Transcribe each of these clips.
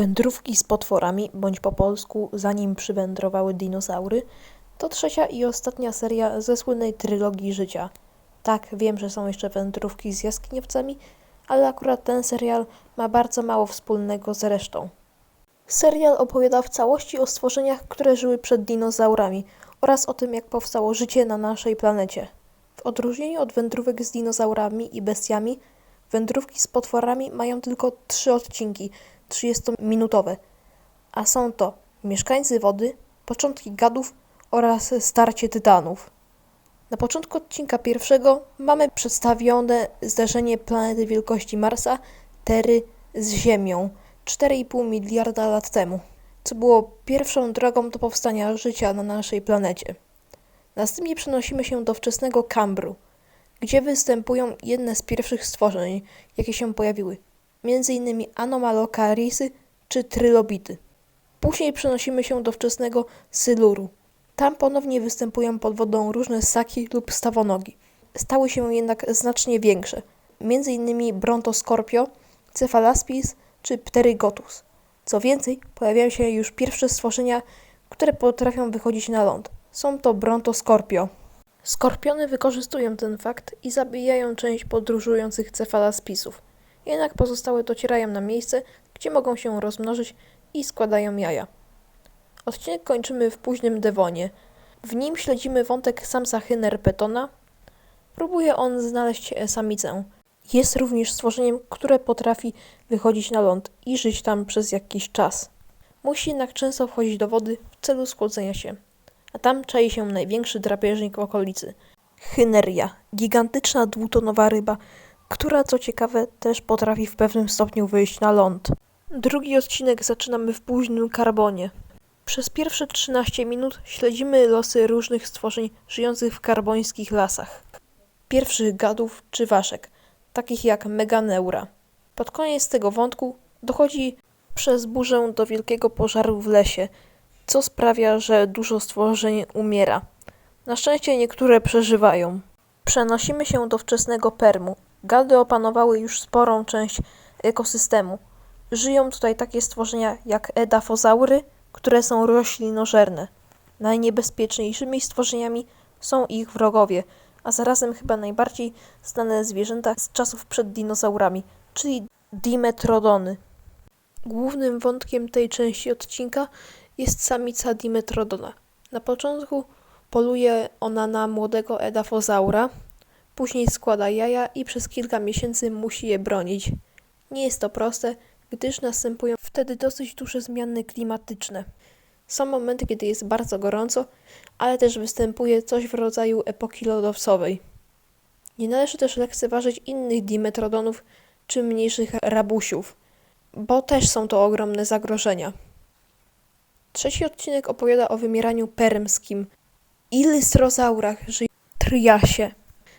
Wędrówki z potworami, bądź po polsku Zanim przywędrowały dinozaury, to trzecia i ostatnia seria ze słynnej trylogii życia. Tak, wiem, że są jeszcze wędrówki z jaskiniowcami, ale akurat ten serial ma bardzo mało wspólnego z resztą. Serial opowiada w całości o stworzeniach, które żyły przed dinozaurami oraz o tym, jak powstało życie na naszej planecie. W odróżnieniu od wędrówek z dinozaurami i bestiami, wędrówki z potworami mają tylko trzy odcinki, 30-minutowe, a są to Mieszkańcy Wody, Początki Gadów oraz Starcie Tytanów. Na początku odcinka pierwszego mamy przedstawione zdarzenie planety wielkości Marsa, Tery, z Ziemią 4,5 miliarda lat temu, co było pierwszą drogą do powstania życia na naszej planecie. Następnie przenosimy się do wczesnego Kambru, gdzie występują jedne z pierwszych stworzeń, jakie się pojawiły, m.in. Anomalocarisy czy trylobity. Później przenosimy się do wczesnego Syluru. Tam ponownie występują pod wodą różne ssaki lub stawonogi. Stały się jednak znacznie większe, m.in. Brontoscorpio, Cephalaspis czy Pterygotus. Co więcej, pojawiają się już pierwsze stworzenia, które potrafią wychodzić na ląd. Są to Brontoscorpio. Skorpiony wykorzystują ten fakt i zabijają część podróżujących cefalaspisów. Jednak pozostałe docierają na miejsce, gdzie mogą się rozmnożyć i składają jaja. Odcinek kończymy w późnym Devonie. W nim śledzimy wątek samca Hynerpetona. Próbuje on znaleźć samicę. Jest również stworzeniem, które potrafi wychodzić na ląd i żyć tam przez jakiś czas. Musi jednak często wchodzić do wody w celu schłodzenia się. A tam czai się największy drapieżnik okolicy. Hyneria, gigantyczna dwutonowa ryba, która co ciekawe też potrafi w pewnym stopniu wyjść na ląd. Drugi odcinek zaczynamy w późnym karbonie. Przez pierwsze 13 minut śledzimy losy różnych stworzeń żyjących w karbońskich lasach. Pierwszych gadów czy waszek, takich jak Meganeura. Pod koniec tego wątku dochodzi przez burzę do wielkiego pożaru w lesie, co sprawia, że dużo stworzeń umiera. Na szczęście niektóre przeżywają. Przenosimy się do wczesnego Permu. Gady opanowały już sporą część ekosystemu. Żyją tutaj takie stworzenia jak edafozaury, które są roślinożerne. Najniebezpieczniejszymi stworzeniami są ich wrogowie, a zarazem chyba najbardziej znane zwierzęta z czasów przed dinozaurami, czyli dimetrodony. Głównym wątkiem tej części odcinka jest samica dimetrodona. Na początku poluje ona na młodego edafozaura, później składa jaja i przez kilka miesięcy musi je bronić. Nie jest to proste, gdyż następują wtedy dosyć duże zmiany klimatyczne. Są momenty, kiedy jest bardzo gorąco, ale też występuje coś w rodzaju epoki lodowcowej. Nie należy też lekceważyć innych dimetrodonów czy mniejszych rabusiów, bo też są to ogromne zagrożenia. Trzeci odcinek opowiada o wymieraniu permskim, ilystrozaurach żyjących w Triasie,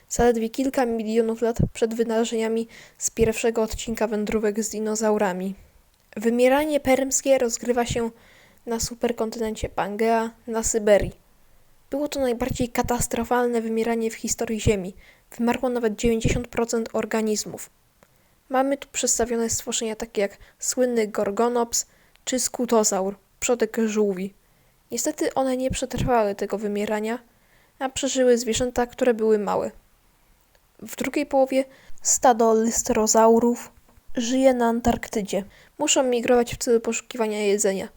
zaledwie kilka milionów lat przed wydarzeniami z pierwszego odcinka wędrówek z dinozaurami. Wymieranie permskie rozgrywa się na superkontynencie Pangea, na Syberii. Było to najbardziej katastrofalne wymieranie w historii Ziemi. Wymarło nawet 90% organizmów. Mamy tu przedstawione stworzenia takie jak słynny Gorgonops czy Skutozaur, przodek żółwi. Niestety one nie przetrwały tego wymierania, a przeżyły zwierzęta, które były małe. W drugiej połowie stado lystrozaurów żyje na Antarktydzie. Muszą migrować w celu poszukiwania jedzenia.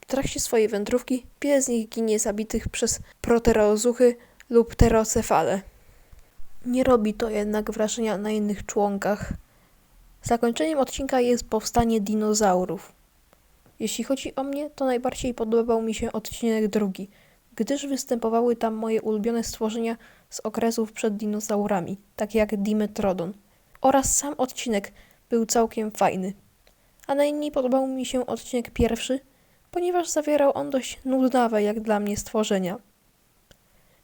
W trakcie swojej wędrówki wiele z nich ginie zabitych przez proterozuchy lub pterocefale. Nie robi to jednak wrażenia na innych członkach. Zakończeniem odcinka jest powstanie dinozaurów. Jeśli chodzi o mnie, to najbardziej podobał mi się odcinek drugi, gdyż występowały tam moje ulubione stworzenia z okresów przed dinozaurami, takie jak Dimetrodon. Oraz sam odcinek był całkiem fajny. A najmniej podobał mi się odcinek pierwszy, ponieważ zawierał on dość nudnawe jak dla mnie stworzenia.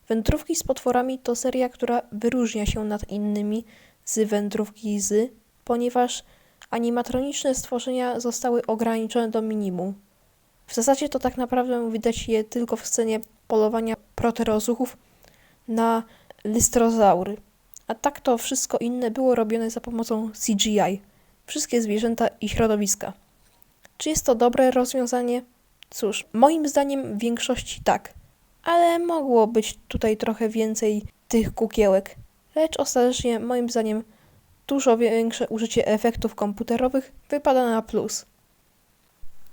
Wędrówki z potworami to seria, która wyróżnia się nad innymi z wędrówki z, ponieważ animatroniczne stworzenia zostały ograniczone do minimum. W zasadzie to tak naprawdę widać je tylko w scenie polowania proterozuchów na lystrozaury. A tak to wszystko inne było robione za pomocą CGI. Wszystkie zwierzęta i środowiska. Czy jest to dobre rozwiązanie? Cóż, moim zdaniem w większości tak, ale mogło być tutaj trochę więcej tych kukiełek. Lecz ostatecznie, moim zdaniem, dużo większe użycie efektów komputerowych wypada na plus.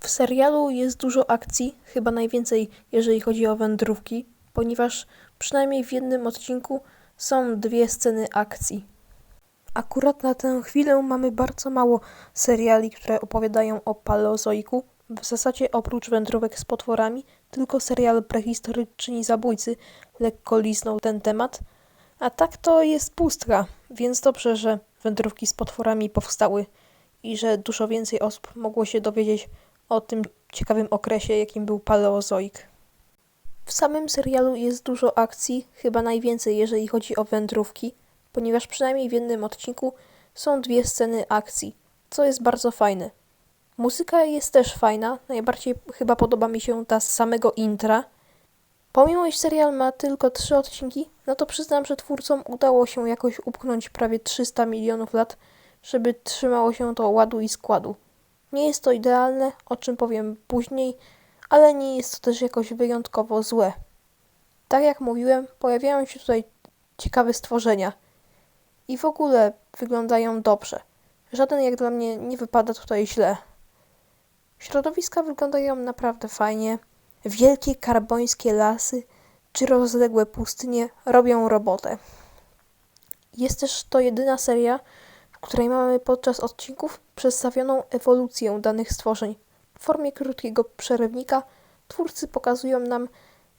W serialu jest dużo akcji, chyba najwięcej, jeżeli chodzi o wędrówki, ponieważ przynajmniej w jednym odcinku są dwie sceny akcji. Akurat na tę chwilę mamy bardzo mało seriali, które opowiadają o paleozoiku. W zasadzie oprócz wędrówek z potworami, tylko serial Prehistoryczni Zabójcy lekko liznął ten temat. A tak to jest pustka, więc dobrze, że wędrówki z potworami powstały i że dużo więcej osób mogło się dowiedzieć o tym ciekawym okresie, jakim był paleozoik. W samym serialu jest dużo akcji, chyba najwięcej, jeżeli chodzi o wędrówki, ponieważ przynajmniej w jednym odcinku są dwie sceny akcji, co jest bardzo fajne. Muzyka jest też fajna, najbardziej chyba podoba mi się ta z samego intra. Pomimo, iż serial ma tylko trzy odcinki, no to przyznam, że twórcom udało się jakoś upchnąć prawie 300 milionów lat, żeby trzymało się to ładu i składu. Nie jest to idealne, o czym powiem później, ale nie jest to też jakoś wyjątkowo złe. Tak jak mówiłem, pojawiają się tutaj ciekawe stworzenia i w ogóle wyglądają dobrze. Żaden jak dla mnie nie wypada tutaj źle. Środowiska wyglądają naprawdę fajnie. Wielkie karbońskie lasy czy rozległe pustynie robią robotę. Jest też to jedyna seria, w której mamy podczas odcinków przedstawioną ewolucję danych stworzeń. W formie krótkiego przerywnika twórcy pokazują nam,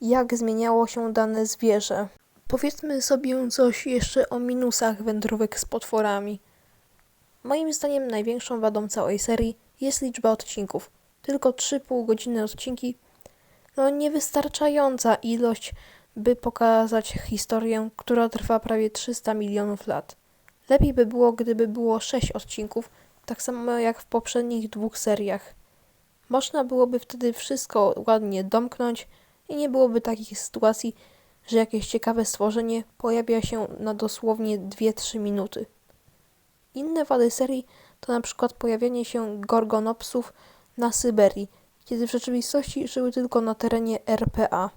jak zmieniało się dane zwierzę. Powiedzmy sobie coś jeszcze o minusach wędrówek z potworami. Moim zdaniem największą wadą całej serii jest liczba odcinków. Tylko 3,5 godziny odcinki, no niewystarczająca ilość, by pokazać historię, która trwa prawie 300 milionów lat. Lepiej by było, gdyby było 6 odcinków, tak samo jak w poprzednich dwóch seriach. Można byłoby wtedy wszystko ładnie domknąć i nie byłoby takich sytuacji, że jakieś ciekawe stworzenie pojawia się na dosłownie 2-3 minuty. Inne wady serii to na przykład pojawianie się gorgonopsów na Syberii, kiedy w rzeczywistości żyły tylko na terenie RPA.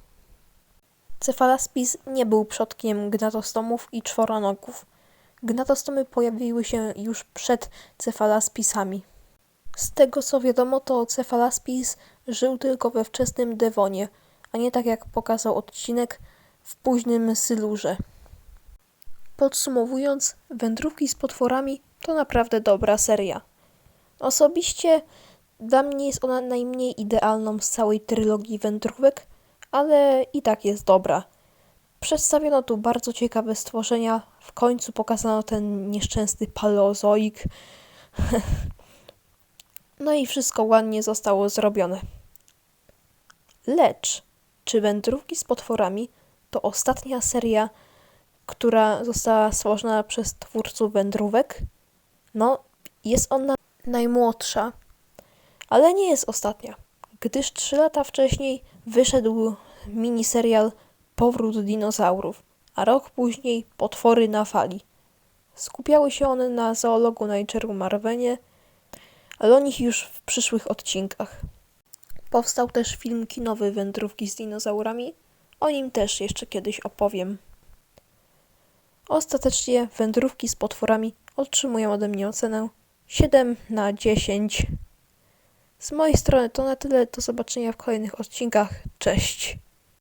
Cephalaspis nie był przodkiem gnatostomów i czworonogów. Gnatostomy pojawiły się już przed cefalaspisami. Z tego co wiadomo, to cephalaspis żył tylko we wczesnym Devonie, a nie tak jak pokazał odcinek w późnym Sylurze. Podsumowując, Wędrówki z potworami to naprawdę dobra seria. Osobiście dla mnie jest ona najmniej idealną z całej trylogii wędrówek, ale i tak jest dobra. Przedstawiono tu bardzo ciekawe stworzenia, w końcu pokazano ten nieszczęsny paleozoik. no i wszystko ładnie zostało zrobione. Lecz, czy wędrówki z potworami to ostatnia seria, która została stworzona przez twórców wędrówek? No, jest ona najmłodsza, ale nie jest ostatnia, gdyż trzy lata wcześniej wyszedł miniserial Powrót dinozaurów, a rok później Potwory na fali. Skupiały się one na zoologu Nature'u Marvenie, ale o nich już w przyszłych odcinkach. Powstał też film kinowy Wędrówki z dinozaurami, o nim też jeszcze kiedyś opowiem. Ostatecznie Wędrówki z potworami otrzymują ode mnie ocenę 7 na 10. Z mojej strony to na tyle. Do zobaczenia w kolejnych odcinkach. Cześć.